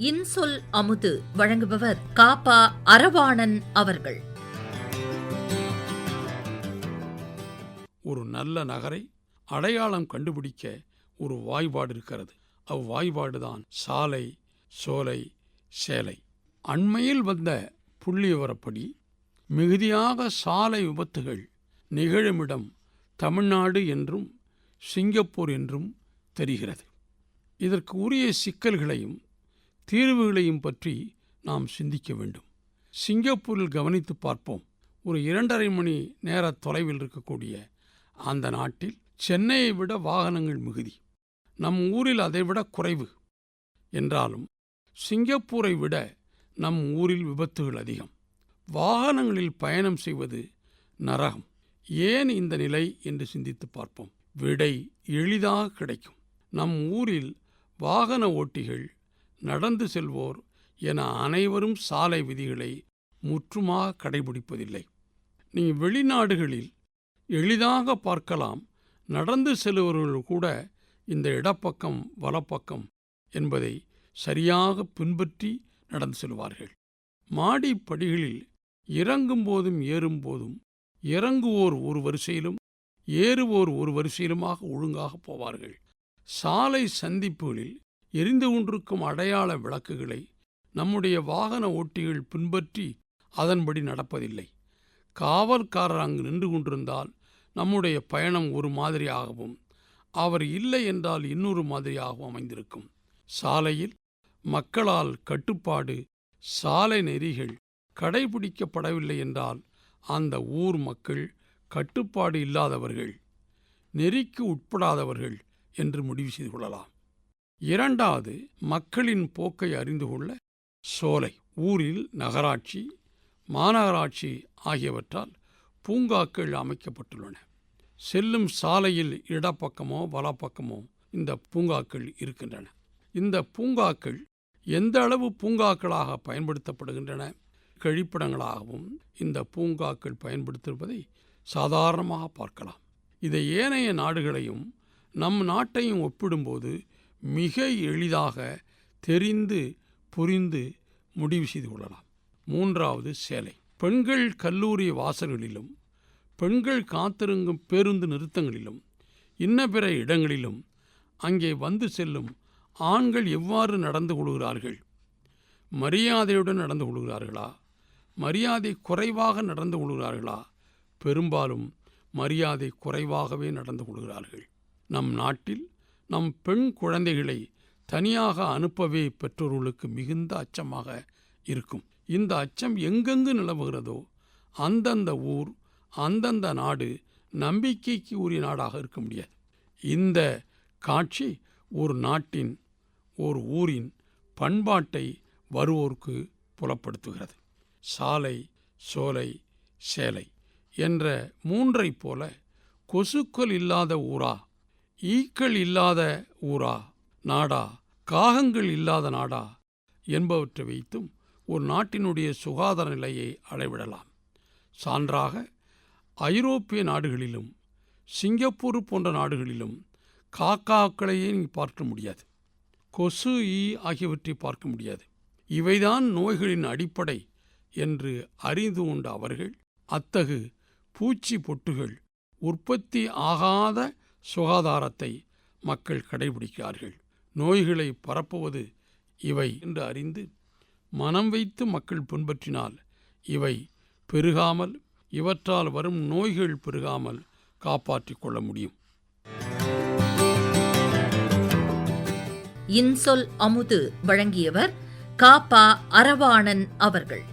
இன்சொல் அமுது வழங்குபவர் காப்பா அரவாணன் அவர்கள். ஒரு நல்ல நகரை அடையாளம் கண்டுபிடிக்க ஒரு வாய்பாடு இருக்கிறது. அவ்வாய்பாடுதான் சாலை சோலை சேலை. அண்மையில் வந்த புள்ளிவிவரப்படி மிகுதியாக சாலை விபத்துகள் நிகழுமிடம் தமிழ்நாடு என்றும் சிங்கப்பூர் என்றும் தெரிகிறது. இதற்கு உரிய சிக்கல்களையும் தீர்வுகளையும் பற்றி நாம் சிந்திக்க வேண்டும். சிங்கப்பூரில் கவனித்து பார்ப்போம். ஒரு இரண்டரை மணி நேர தொலைவில் இருக்கக்கூடிய அந்த நாட்டில் சென்னையை விட வாகனங்கள் மிகுதி. நம் ஊரில் அதைவிட குறைவு. என்றாலும் சிங்கப்பூரை விட நம் ஊரில் விபத்துகள் அதிகம். வாகனங்களில் பயணம் செய்வது நரகம். ஏன் இந்த நிலை என்று சிந்தித்து பார்ப்போம். விடை எளிதாக கிடைக்கும். நம் ஊரில் வாகன ஓட்டிகள் நடந்து செல்வோர் என அனைவரும் சாலை விதிகளை முற்றுமாக கடைபிடிப்பதில்லை. நீ வெளிநாடுகளில் எளிதாக பார்க்கலாம் நடந்து செல்பவர்கள் கூட இந்த இடப்பக்கம் வலப்பக்கம் என்பதை சரியாக பின்பற்றி நடந்து செல்வார்கள். மாடி படிகளில் இறங்கும் போதும் ஏறும் போதும் இறங்குவோர் ஒரு வரிசையிலும் ஏறுவோர் ஒரு வரிசையிலுமாக ஒழுங்காக போவார்கள். சாலை சந்திப்புகளில் எரிந்து கொண்டிருக்கும் அடையாள விளக்குகளை நம்முடைய வாகன ஓட்டிகள் பின்பற்றி அதன்படி நடப்பதில்லை. காவல்காரர் அங்கு நின்று கொண்டிருந்தால் நம்முடைய பயணம் ஒரு மாதிரியாகவும் அவர் இல்லை என்றால் இன்னொரு மாதிரியாகவும் அமைந்திருக்கும். சாலையில் மக்களால் கட்டுப்பாடு சாலை நெறிகள் கடைபிடிக்கப்படவில்லை என்றால் அந்த ஊர் மக்கள் கட்டுப்பாடு இல்லாதவர்கள் நெறிக்கு உட்படாதவர்கள் என்று முடிவு செய்து கொள்ளலாம். இரண்டாவது மக்களின் போக்கை அறிந்து கொள்ள சோலை ஊரில் நகராட்சி மாநகராட்சி ஆகியவற்றால் பூங்காக்கள் அமைக்கப்பட்டுள்ளன. செல்லும் சாலையில் இடப்பக்கமோ வலப்பக்கமோ இந்த பூங்காக்கள் இருக்கின்றன. இந்த பூங்காக்கள் எந்த அளவு பூங்காக்களாக பயன்படுத்தப்படுகின்றன கழிப்பிடங்களாகவும் இந்த பூங்காக்கள் பயன்படுத்திருப்பதை சாதாரணமாக பார்க்கலாம். இதை ஏனைய நாடுகளையும் நம் நாட்டையும் ஒப்பிடும்போது மிக எளிதாக தெரிந்து புரிந்து முடிவு செய்து கொள்ளலாம். மூன்றாவது சேலை. பெண்கள் கல்லூரி வாசல்களிலும் பெண்கள் காத்திருங்கும் பேருந்து நிறுத்தங்களிலும் இன்ன பிற இடங்களிலும் அங்கே வந்து செல்லும் ஆண்கள் எவ்வாறு நடந்து கொள்கிறார்கள்? மரியாதையுடன் நடந்து கொள்கிறார்களா? மரியாதை குறைவாக நடந்து கொள்கிறார்களா? பெரும்பாலும் மரியாதை குறைவாகவே நடந்து கொள்கிறார்கள். நம் நாட்டில் நம் பெண் குழந்தைகளை தனியாக அனுப்பவே பெற்றோர்களுக்கு மிகுந்த அச்சமாக இருக்கும். இந்த அச்சம் எங்கெங்கு நிலவுகிறதோ அந்தந்த ஊர் அந்தந்த நாடு நம்பிக்கைக்கு உரிய நாடாக இருக்க முடியாது. இந்த காட்சி ஒரு நாட்டின் ஒரு ஊரின் பண்பாட்டை வருவோருக்கு புலப்படுத்துகிறது. சாலை சோலை சேலை என்ற மூன்றைப் போல கொசுக்கள் இல்லாத ஊரா ஈக்கள் இல்லாத ஊரா? நாடா? காகங்கள் இல்லாத நாடா? என்பவற்றை வைத்தும் ஒரு நாட்டினுடைய சுகாதார நிலையை அளவிடலாம். சான்றாக ஐரோப்பிய நாடுகளிலும் சிங்கப்பூர் போன்ற நாடுகளிலும் காக்காக்களையே நீங்கள் பார்க்க முடியாது? கொசு ஈ ஆகியவற்றை பார்க்க முடியாது. இவைதான் நோய்களின் அடிப்படை என்று அறிந்து கொண்ட அவர்கள் அத்தகு பூச்சி பொட்டுகள் உற்பத்தி ஆகாத சுகாதாரத்தை மக்கள் கடைபிடிக்கிறார்கள். நோய்களை பரப்புவது இவை என்று அறிந்து மனம் வைத்து மக்கள் பின்பற்றினால் இவை பெருகாமல் இவற்றால் வரும் நோய்கள் பெருகாமல் காப்பாற்றிக் கொள்ள முடியும். இன்சொல் அமுது வழங்கியவர் காப்பா அரவாணன் அவர்கள்.